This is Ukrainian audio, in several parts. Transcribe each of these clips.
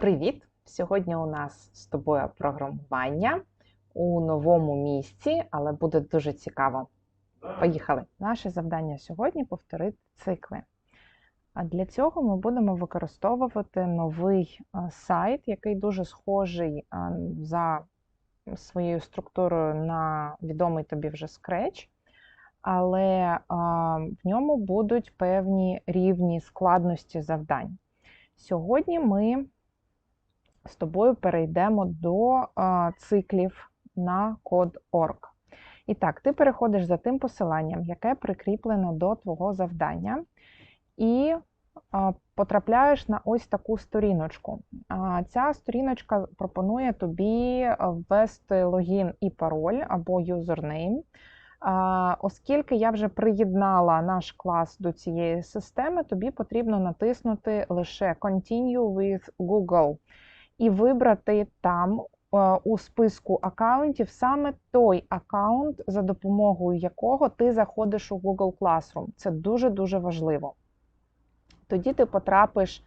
Привіт! Сьогодні у нас з тобою програмування у новому місці, але буде дуже цікаво. Поїхали! Наше завдання сьогодні повторити цикли. А для цього ми будемо використовувати новий сайт, який дуже схожий за своєю структурою на відомий тобі вже Scratch, але в ньому будуть певні рівні складності завдань. Сьогодні ми з тобою перейдемо до циклів на код.org. І так, ти переходиш за тим посиланням, яке прикріплено до твого завдання, і потрапляєш на ось таку сторіночку. Ця сторіночка пропонує тобі ввести логін і пароль або юзернейм. Оскільки я вже приєднала наш клас до цієї системи, тобі потрібно натиснути лише Continue with Google і вибрати там е, у списку аккаунтів саме той аккаунт, за допомогою якого ти заходиш у Google Classroom. Це дуже-дуже важливо. Тоді ти потрапиш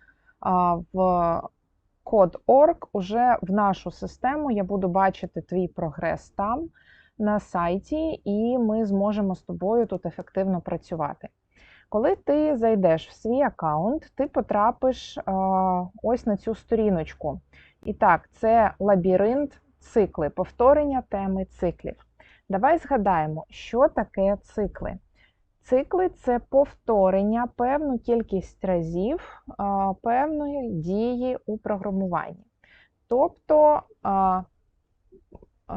в код.org уже в нашу систему. Я буду бачити твій прогрес там на сайті, і ми зможемо з тобою тут ефективно працювати. Коли ти зайдеш в свій аккаунт, ти потрапиш ось на цю сторіночку. І так, це лабіринт цикли, повторення теми циклів. Давай згадаємо, що таке цикли. Цикли це повторення певну кількість разів певної дії у програмуванні. Тобто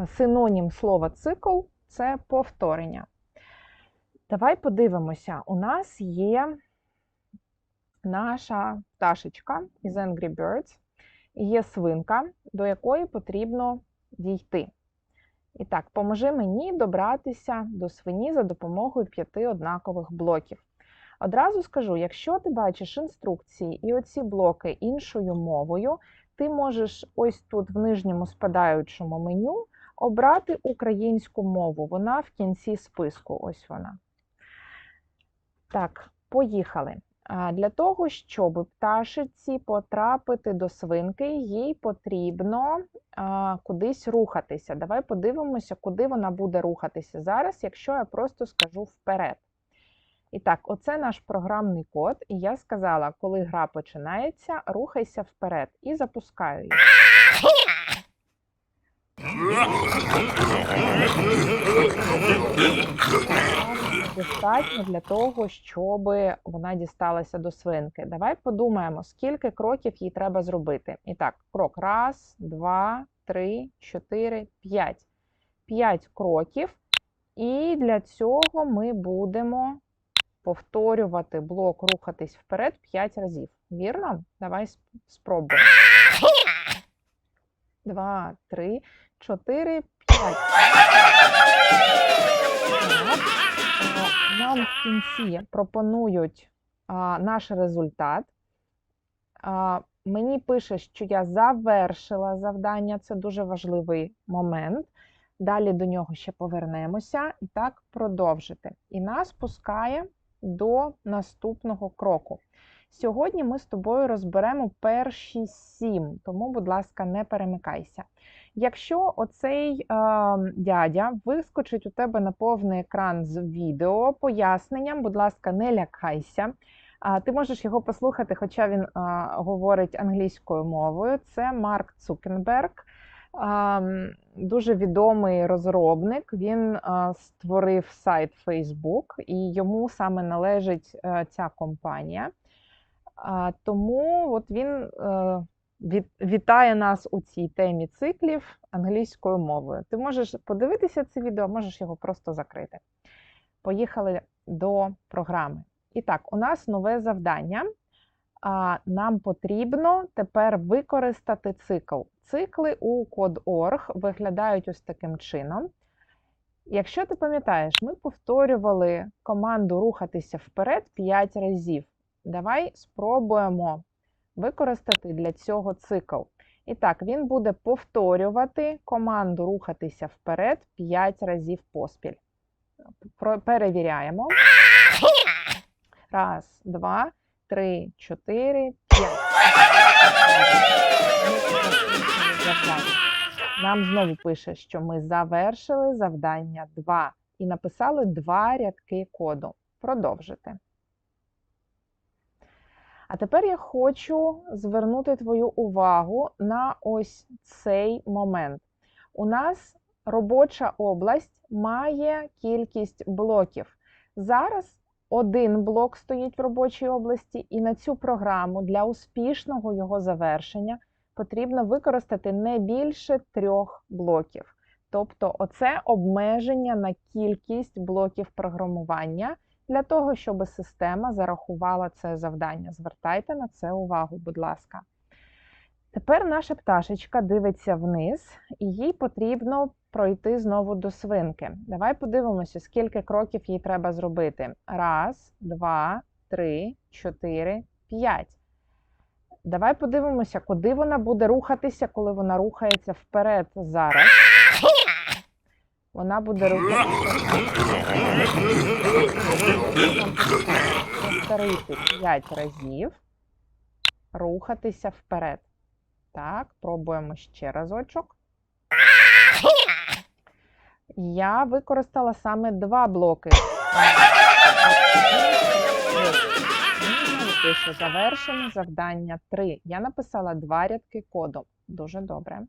синонім слова цикл це повторення. Давай подивимося, у нас є наша пташечка із Angry Birds, є свинка, до якої потрібно дійти. І так, поможи мені добратися до свині за допомогою п'яти однакових блоків. Одразу скажу: якщо ти бачиш інструкції і оці блоки іншою мовою, ти можеш ось тут в нижньому спадаючому меню обрати українську мову. Вона в кінці списку. Ось вона. Так, поїхали. Для того, щоб пташиці потрапити до свинки, їй потрібно кудись рухатися. Давай подивимося, куди вона буде рухатися зараз, якщо я просто скажу вперед. І так, оце наш програмний код, і я сказала, коли гра починається, рухайся вперед і запускаю її. Достатньо для того, щоб вона дісталася до свинки. Давай подумаємо, скільки кроків їй треба зробити. І так, крок. Раз, два, три, чотири, п'ять. П'ять кроків. І для цього ми будемо повторювати блок рухатись вперед 5 разів. Вірно? Давай спробуємо. Два, три, чотири, п'ять. Нам в кінці пропонують а, наш результат. А, Мені пише, що я завершила завдання, це дуже важливий момент. Далі до нього ще повернемося і так продовжити. І нас пускає до наступного кроку. Сьогодні ми з тобою розберемо перші сім, тому, будь ласка, не перемикайся. Якщо оцей е, дядя вискочить у тебе на повний екран з відео, поясненням, будь ласка, не лякайся. Ти можеш його послухати, хоча він а, говорить англійською мовою. Це Марк Цукенберг, а, дуже відомий розробник. Він а, створив сайт Facebook, і йому саме належить а, ця компанія. Тому от він. Вітає нас у цій темі циклів англійською мовою. Ти можеш подивитися це відео, можеш його просто закрити. Поїхали до програми. І так, у нас нове завдання. Нам потрібно тепер використати цикл. Цикли у Code.org виглядають ось таким чином. Якщо ти пам'ятаєш, ми повторювали команду рухатися вперед 5 разів. Давай спробуємо використати для цього цикл. І так, він буде повторювати команду рухатися вперед 5 разів поспіль. Перевіряємо. Раз, два, три, чотири, п'ять. нам знову пише, що ми завершили завдання 2 і написали два рядки коду. Продовжити. А тепер я хочу звернути твою увагу на ось цей момент. У нас робоча область має кількість блоків. Зараз один блок стоїть в робочій області, і на цю програму для успішного його завершення потрібно використати не більше трьох блоків. Тобто, оце обмеження на кількість блоків програмування для того, щоб система зарахувала це завдання. Звертайте на це увагу, будь ласка. Тепер наша пташечка дивиться вниз, і їй потрібно пройти знову до свинки. Давай подивимося, скільки кроків їй треба зробити. Раз, два, три, чотири, п'ять. Давай подивимося, куди вона буде рухатися, коли вона рухається вперед зараз. Вона буде рухатися. Повторити 5 разів. Рухатися вперед. Так, пробуємо ще разочок. Я використала саме два блоки. Завершено завдання 3. Я написала два рядки коду. Дуже добре.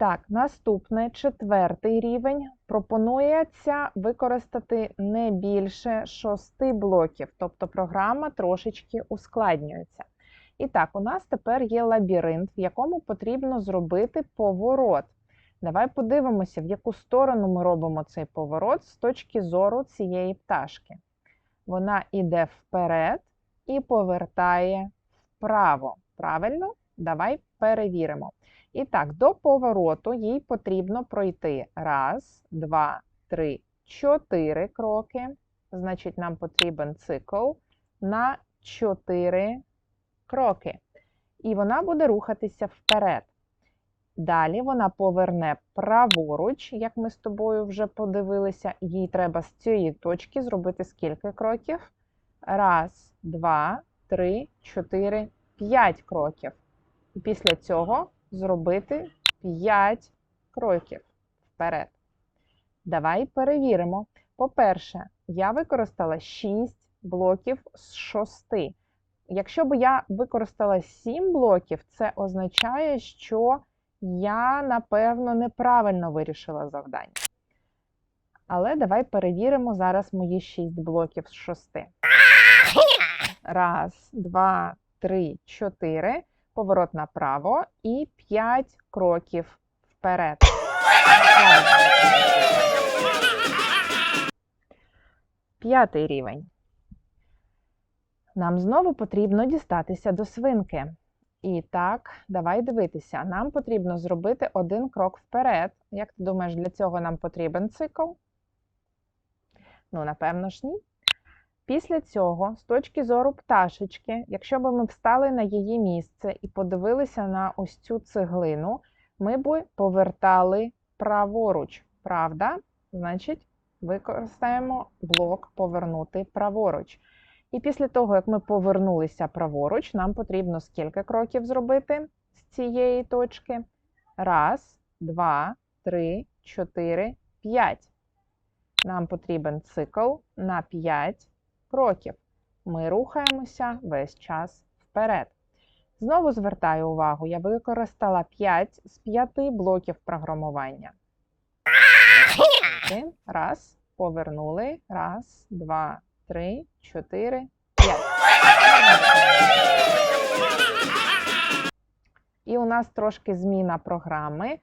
Так, наступне четвертий рівень. Пропонується використати не більше шести блоків, тобто програма трошечки ускладнюється. І так, у нас тепер є лабіринт, в якому потрібно зробити поворот. Давай подивимося, в яку сторону ми робимо цей поворот з точки зору цієї пташки. Вона йде вперед і повертає вправо. Правильно? Давай перевіримо. І так, до повороту їй потрібно пройти раз, два, три, чотири кроки. Значить, нам потрібен цикл на чотири кроки. І вона буде рухатися вперед. Далі вона поверне праворуч, як ми з тобою вже подивилися. Їй треба з цієї точки зробити скільки кроків? Раз, два, три, чотири, п'ять кроків. І після цього зробити 5 кроків вперед. Давай перевіримо. По-перше, я використала 6 блоків з 6. Якщо б я використала 7 блоків, це означає, що я, напевно, неправильно вирішила завдання. Але давай перевіримо зараз мої 6 блоків з 6. Раз, два, три, чотири поворот направо і 5 кроків вперед. П'ятий рівень. Нам знову потрібно дістатися до свинки. І так, давай дивитися. Нам потрібно зробити один крок вперед. Як ти думаєш, для цього нам потрібен цикл? Ну, напевно ж, ні. Після цього, з точки зору пташечки, якщо б ми встали на її місце і подивилися на ось цю цеглину, ми б повертали праворуч. Правда? Значить, використаємо блок повернути праворуч. І після того, як ми повернулися праворуч, нам потрібно скільки кроків зробити з цієї точки? Раз, два, три, чотири, п'ять. Нам потрібен цикл на 5 кроків. Ми рухаємося весь час вперед. Знову звертаю увагу, я використала 5 з 5 блоків програмування. Раз, повернули. Раз, два, три, чотири, п'ять. І у нас трошки зміна програми.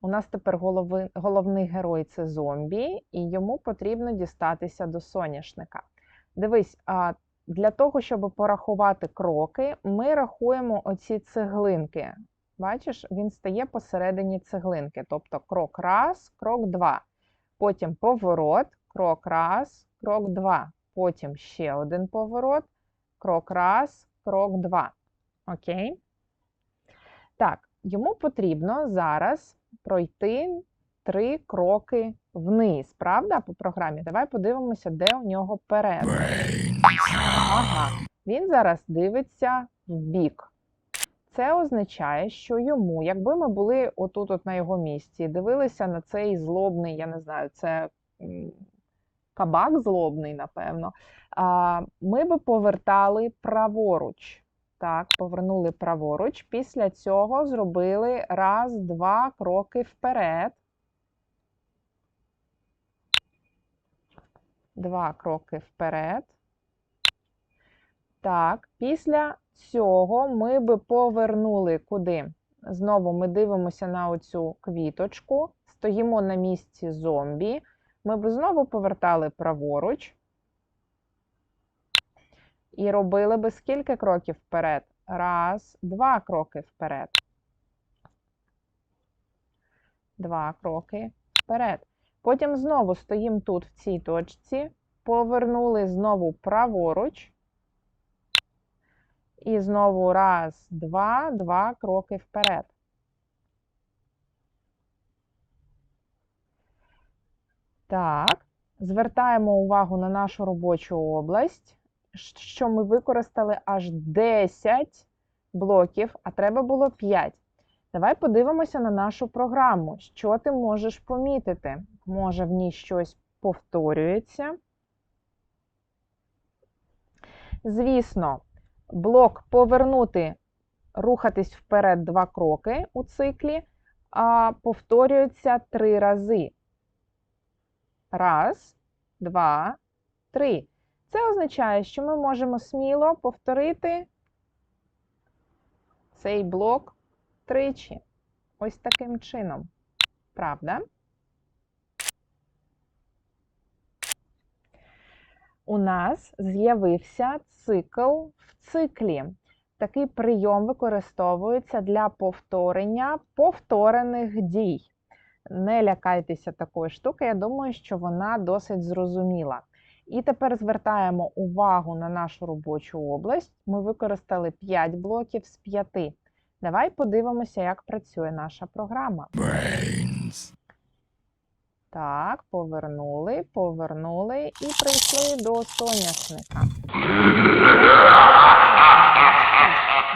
У нас тепер голови, головний герой це зомбі, і йому потрібно дістатися до соняшника. Дивись, для того, щоб порахувати кроки, ми рахуємо оці цеглинки. Бачиш, він стає посередині цеглинки. Тобто крок раз, крок два. Потім поворот, крок раз, крок два. Потім ще один поворот, крок раз, крок два. Окей? Так, йому потрібно зараз пройти три кроки вниз, правда, по програмі? Давай подивимося, де у нього перерва. Ага, він зараз дивиться в бік. Це означає, що йому, якби ми були отут, от на його місці, дивилися на цей злобний, я не знаю, це кабак злобний, напевно, ми би повертали праворуч. Так, повернули праворуч. Після цього зробили раз, два кроки вперед. Два кроки вперед. Так, після цього ми би повернули куди? Знову ми дивимося на оцю квіточку, стоїмо на місці зомбі. Ми б знову повертали праворуч. І робили би скільки кроків вперед? Раз, два кроки вперед. Два кроки вперед. Потім знову стоїмо тут, в цій точці, повернули знову праворуч. І знову раз, два, два кроки вперед. Так, звертаємо увагу на нашу робочу область, що ми використали аж 10 блоків, а треба було 5. Давай подивимося на нашу програму. Що ти можеш помітити? Може, в ній щось повторюється. Звісно, блок повернути, рухатись вперед два кроки у циклі, а повторюється три рази. Раз, два, три. Це означає, що ми можемо сміло повторити цей блок тричі. Ось таким чином. Правда? У нас з'явився цикл в циклі. Такий прийом використовується для повторення повторених дій. Не лякайтеся такої штуки, я думаю, що вона досить зрозуміла. І тепер звертаємо увагу на нашу робочу область. Ми використали 5 блоків з 5. Давай подивимося, як працює наша програма. Brains. Так, повернули, повернули і прийшли до соняшника.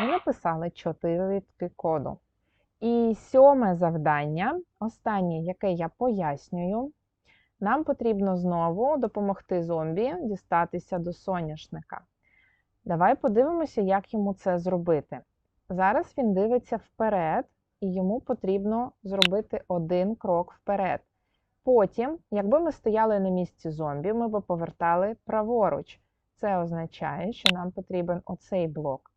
Ми написали 4 рядки коду. І сьоме завдання, останнє, яке я пояснюю, нам потрібно знову допомогти зомбі дістатися до соняшника. Давай подивимося, як йому це зробити. Зараз він дивиться вперед, і йому потрібно зробити один крок вперед. Потім, якби ми стояли на місці зомбі, ми б повертали праворуч. Це означає, що нам потрібен оцей блок.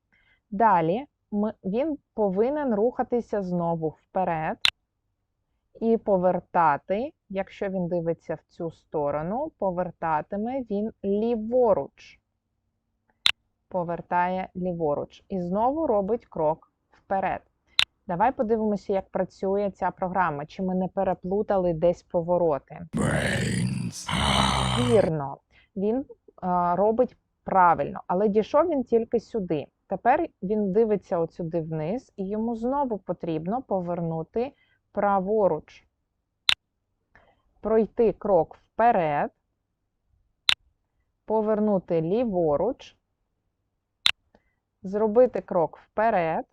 Далі ми, він повинен рухатися знову вперед і повертати, якщо він дивиться в цю сторону, повертатиме він ліворуч. Повертає ліворуч. І знову робить крок вперед. Давай подивимося, як працює ця програма, чи ми не переплутали десь повороти. Brains. Вірно, він а, робить правильно, але дійшов він тільки сюди. Тепер він дивиться от сюди вниз, і йому знову потрібно повернути праворуч. Пройти крок вперед, повернути ліворуч, зробити крок вперед.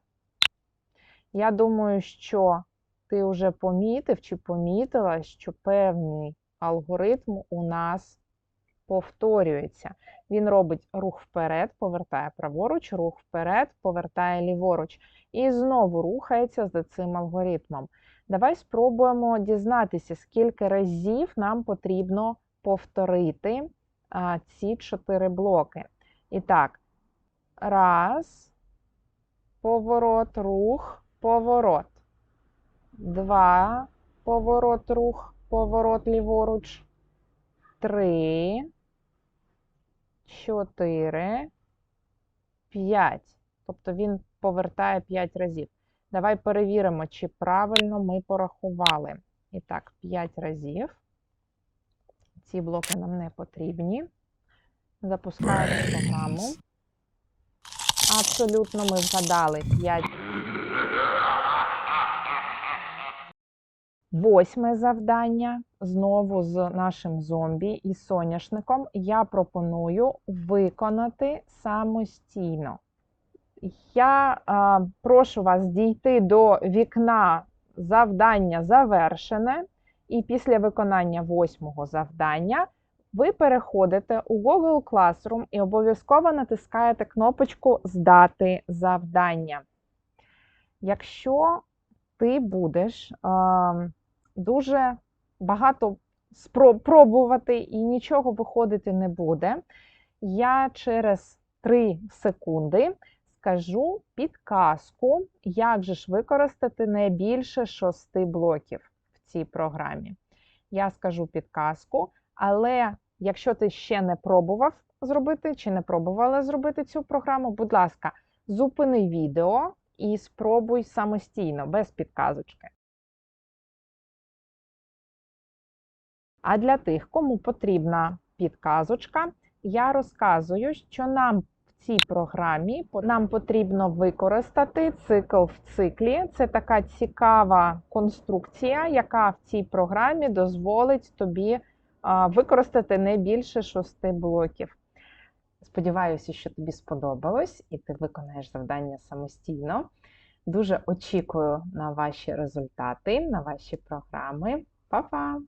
Я думаю, що ти вже помітив чи помітила, що певний алгоритм у нас повторюється. Він робить рух вперед, повертає праворуч, рух вперед, повертає ліворуч. І знову рухається за цим алгоритмом. Давай спробуємо дізнатися, скільки разів нам потрібно повторити а, ці чотири блоки. І так, раз, поворот, рух, поворот. Два, поворот, рух, поворот ліворуч. Три, чотири, п'ять. Тобто він повертає 5 разів. Давай перевіримо, чи правильно ми порахували. І так, 5 разів. Ці блоки нам не потрібні. Запускаємо програму. Абсолютно ми вгадали 5. Восьме завдання знову з нашим зомбі і соняшником я пропоную виконати самостійно. Я а, прошу вас дійти до вікна завдання завершене, і після виконання восьмого завдання ви переходите у Google Classroom і обов'язково натискаєте кнопочку Здати завдання. Якщо ти будеш а, дуже багато спро- пробувати і нічого виходити не буде, я через 3 секунди скажу підказку, як же ж використати не більше шести блоків в цій програмі. Я скажу підказку, але якщо ти ще не пробував зробити чи не пробувала зробити цю програму, будь ласка, зупини відео і спробуй самостійно, без підказочки. А для тих, кому потрібна підказочка, я розказую, що нам цій програмі нам потрібно використати цикл в циклі. Це така цікава конструкція, яка в цій програмі дозволить тобі використати не більше шести блоків. Сподіваюся, що тобі сподобалось і ти виконаєш завдання самостійно. Дуже очікую на ваші результати, на ваші програми. Па-па!